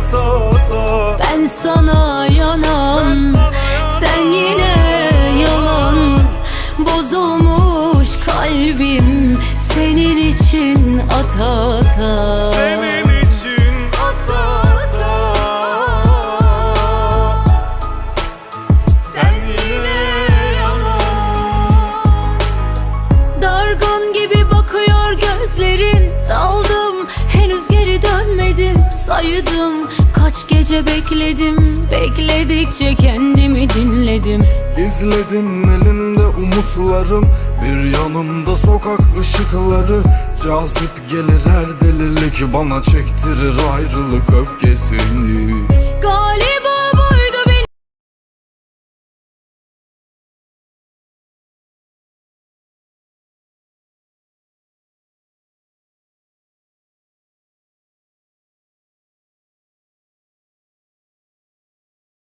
ta ta Ben sana yanan Sen yine yalan. Bozulmuş kalbim Senin için ata. Ata uyudum Kaç gece bekledim. Bekledikçe kendimi dinledim. İzledim elinde umutlarım Bir yanımda sokak ışıkları. Cazip gelir her delilik Bana çektirir ayrılık öfkesini